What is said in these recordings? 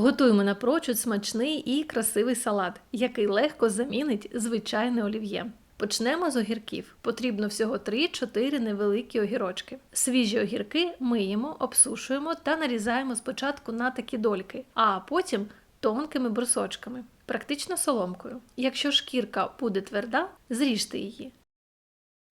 Готуємо напрочуд смачний і красивий салат, який легко замінить звичайне олів'є. Почнемо з огірків. Потрібно всього 3-4 невеликі огірочки. Свіжі огірки миємо, обсушуємо та нарізаємо спочатку на такі дольки, а потім тонкими брусочками, практично соломкою. Якщо шкірка буде тверда, зріжте її.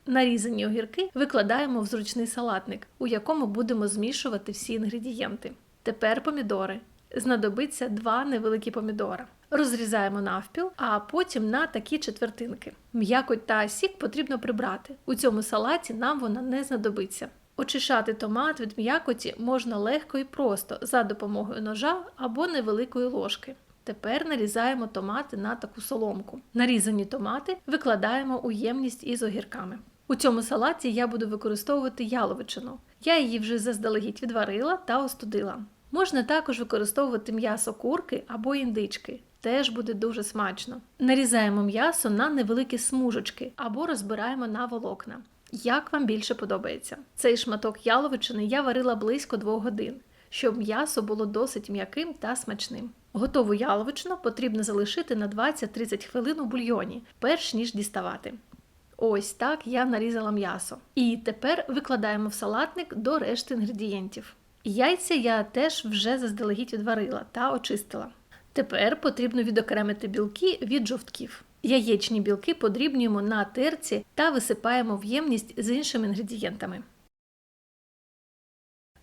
Нарізані огірки викладаємо в зручний салатник, у якому будемо змішувати всі інгредієнти. Тепер помідори. Знадобиться два невеликі помідора. Розрізаємо навпіл, а потім на такі четвертинки. М'якоть та сік потрібно прибрати. У цьому салаті нам вона не знадобиться. Очищати томат від м'якоті можна легко і просто за допомогою ножа або невеликої ложки. Тепер нарізаємо томати на таку соломку. Нарізані томати викладаємо у ємність із огірками. У цьому салаті я буду використовувати яловичину. Я її вже заздалегідь відварила та остудила. Можна також використовувати м'ясо курки або індички. Теж буде дуже смачно. Нарізаємо м'ясо на невеликі смужечки або розбираємо на волокна. Як вам більше подобається? Цей шматок яловичини я варила близько 2 годин, щоб м'ясо було досить м'яким та смачним. Готову яловичину потрібно залишити на 20-30 хвилин у бульйоні, перш ніж діставати. Ось так я нарізала м'ясо. І тепер викладаємо в салатник до решти інгредієнтів. Яйця я теж вже заздалегідь відварила та очистила. Тепер потрібно відокремити білки від жовтків. Яєчні білки подрібнюємо на терці та висипаємо в ємність з іншими інгредієнтами.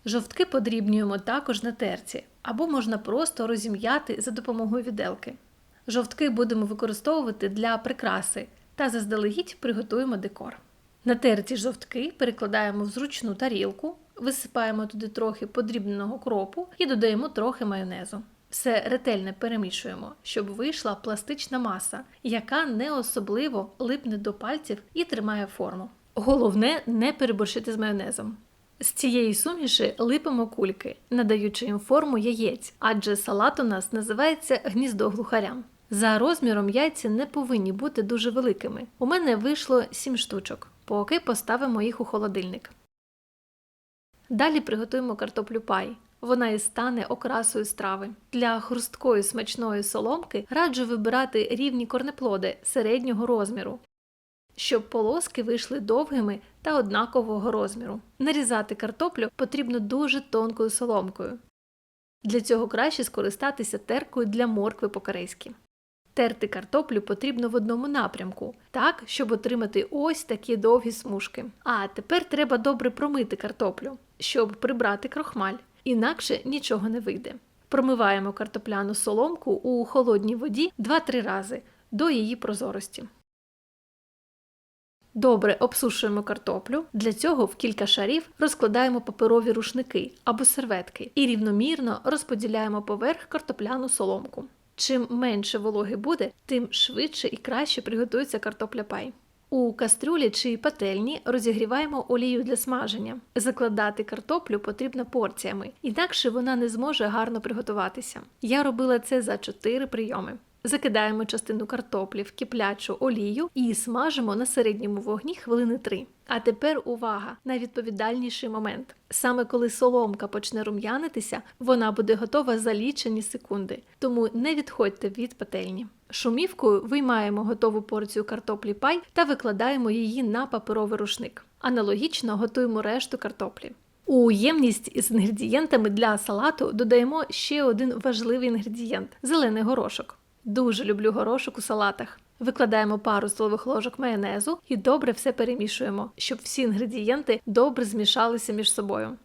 Жовтки подрібнюємо також на терці, або можна просто розім'яти за допомогою віделки. Жовтки будемо використовувати для прикраси та заздалегідь приготуємо декор. На терці жовтки перекладаємо в зручну тарілку, висипаємо туди трохи подрібненого кропу і додаємо трохи майонезу. Все ретельно перемішуємо, щоб вийшла пластична маса, яка не особливо липне до пальців і тримає форму. Головне не переборщити з майонезом. З цієї суміші липимо кульки, надаючи їм форму яєць, адже салат у нас називається гніздо глухаря. За розміром яйця не повинні бути дуже великими. У мене вийшло 7 штучок, поки поставимо їх у холодильник. Далі приготуємо картоплю пай. Вона і стане окрасою страви. Для хрусткої смачної соломки раджу вибирати рівні корнеплоди середнього розміру, щоб полоски вийшли довгими та однакового розміру. Нарізати картоплю потрібно дуже тонкою соломкою. Для цього краще скористатися теркою для моркви по-корейськи. Терти картоплю потрібно в одному напрямку, так, щоб отримати ось такі довгі смужки. А тепер треба добре промити картоплю, щоб прибрати крохмаль, інакше нічого не вийде. Промиваємо картопляну соломку у холодній воді 2-3 рази до її прозорості. Добре обсушуємо картоплю. Для цього в кілька шарів розкладаємо паперові рушники або серветки і рівномірно розподіляємо поверх картопляну соломку. Чим менше вологи буде, тим швидше і краще приготується картопля пай. У кастрюлі чи пательні розігріваємо олію для смаження. Закладати картоплю потрібно порціями, інакше вона не зможе гарно приготуватися. Я робила це за 4 прийоми. Закидаємо частину картоплі в киплячу олію і смажимо на середньому вогні хвилини 3. А тепер увага! Найвідповідальніший момент. Саме коли соломка почне рум'янитися, вона буде готова за лічені секунди, тому не відходьте від пательні. Шумівкою виймаємо готову порцію картоплі пай та викладаємо її на паперовий рушник. Аналогічно готуємо решту картоплі. У ємність із інгредієнтами для салату додаємо ще один важливий інгредієнт зелений горошок. Дуже люблю горошок у салатах. Викладаємо пару столових ложок майонезу і добре все перемішуємо, щоб всі інгредієнти добре змішалися між собою.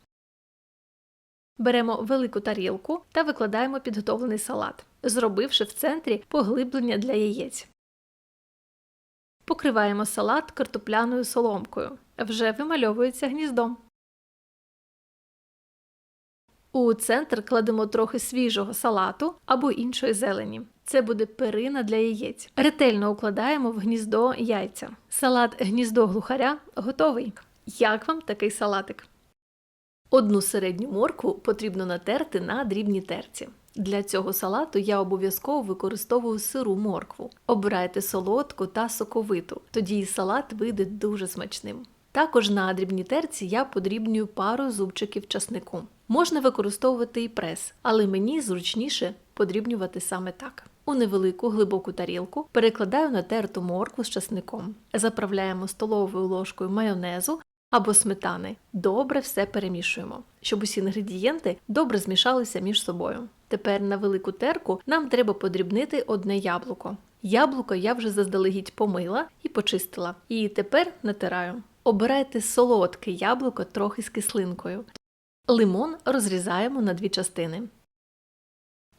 Беремо велику тарілку та викладаємо підготовлений салат, зробивши в центрі поглиблення для яєць. Покриваємо салат картопляною соломкою. Вже вимальовується гніздо. У центр кладемо трохи свіжого салату або іншої зелені. Це буде перина для яєць. Ретельно укладаємо в гніздо яйця. Салат гніздо глухаря готовий. Як вам такий салатик? Одну середню моркву потрібно натерти на дрібній терці. Для цього салату я обов'язково використовую сиру моркву. Обирайте солодку та соковиту, тоді і салат вийде дуже смачним. Також на дрібній терці я подрібнюю пару зубчиків часнику. Можна використовувати і прес, але мені зручніше подрібнювати саме так. У невелику глибоку тарілку перекладаю натерту моркву з часником. Заправляємо столовою ложкою майонезу або сметани. Добре все перемішуємо, щоб усі інгредієнти добре змішалися між собою. Тепер на велику терку нам треба подрібнити одне яблуко. Яблуко я вже заздалегідь помила і почистила. І тепер натираю. Обирайте солодке яблуко трохи з кислинкою. Лимон розрізаємо на дві частини.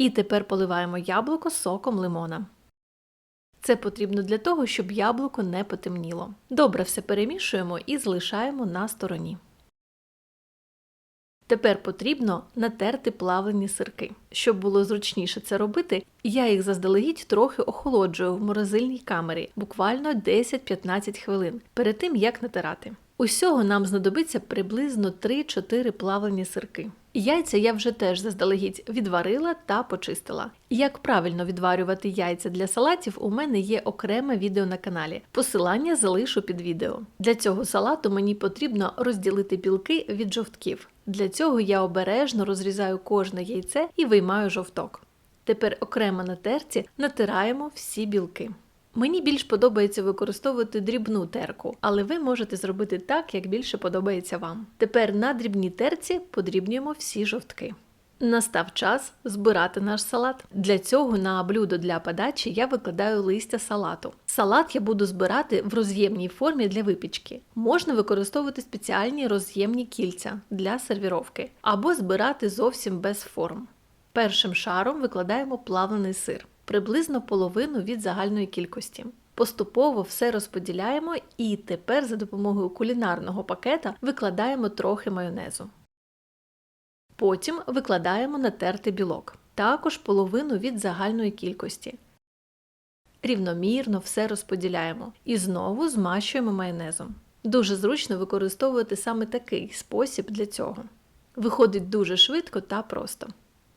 І тепер поливаємо яблуко соком лимона. Це потрібно для того, щоб яблуко не потемніло. Добре все перемішуємо і залишаємо на стороні. Тепер потрібно натерти плавлені сирки. Щоб було зручніше це робити, я їх заздалегідь трохи охолоджую в морозильній камері, буквально 10-15 хвилин, перед тим як натирати. Усього нам знадобиться приблизно 3-4 плавлені сирки. Яйця я вже теж заздалегідь відварила та почистила. Як правильно відварювати яйця для салатів, у мене є окреме відео на каналі. Посилання залишу під відео. Для цього салату мені потрібно розділити білки від жовтків. Для цього я обережно розрізаю кожне яйце і виймаю жовток. Тепер окремо на терці натираємо всі білки. Мені більш подобається використовувати дрібну терку, але ви можете зробити так, як більше подобається вам. Тепер на дрібній терці подрібнюємо всі жовтки. Настав час збирати наш салат. Для цього на блюдо для подачі я викладаю листя салату. Салат я буду збирати в роз'ємній формі для випічки. Можна використовувати спеціальні роз'ємні кільця для сервіровки або збирати зовсім без форм. Першим шаром викладаємо плавлений сир, приблизно половину від загальної кількості. Поступово все розподіляємо і тепер за допомогою кулінарного пакета викладаємо трохи майонезу. Потім викладаємо натертий білок, також половину від загальної кількості. Рівномірно все розподіляємо і знову змащуємо майонезом. Дуже зручно використовувати саме такий спосіб для цього. Виходить дуже швидко та просто.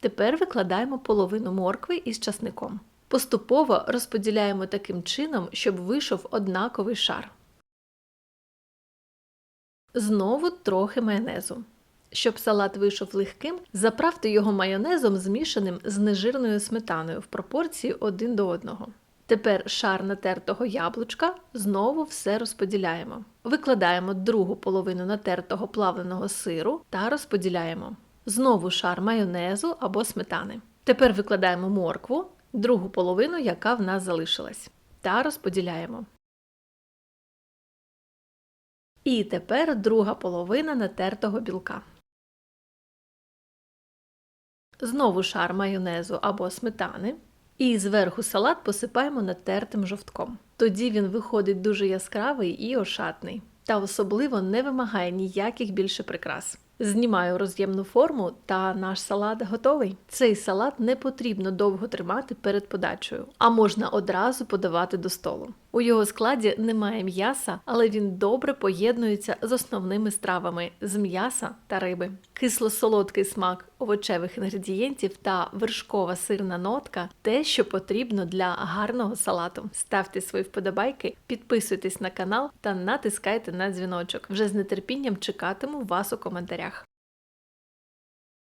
Тепер викладаємо половину моркви із часником. Поступово розподіляємо таким чином, щоб вийшов однаковий шар. Знову трохи майонезу. Щоб салат вийшов легким, заправте його майонезом, змішаним з нежирною сметаною в пропорції 1 до 1. Тепер шар натертого яблучка знову все розподіляємо. Викладаємо другу половину натертого плавленого сиру та розподіляємо. Знову шар майонезу або сметани. Тепер викладаємо моркву, другу половину, яка в нас залишилась, та розподіляємо. І тепер друга половина натертого білка. Знову шар майонезу або сметани. І зверху салат посипаємо натертим жовтком. Тоді він виходить дуже яскравий і ошатний, та особливо не вимагає ніяких більше прикрас. Знімаю роз'ємну форму, та наш салат готовий. Цей салат не потрібно довго тримати перед подачею, а можна одразу подавати до столу. У його складі немає м'яса, але він добре поєднується з основними стравами з м'яса та риби. Кисло-солодкий смак овочевих інгредієнтів та вершкова сирна нотка те, що потрібно для гарного салату. Ставте свої вподобайки, підписуйтесь на канал та натискайте на дзвіночок. Вже з нетерпінням чекатиму вас у коментарях.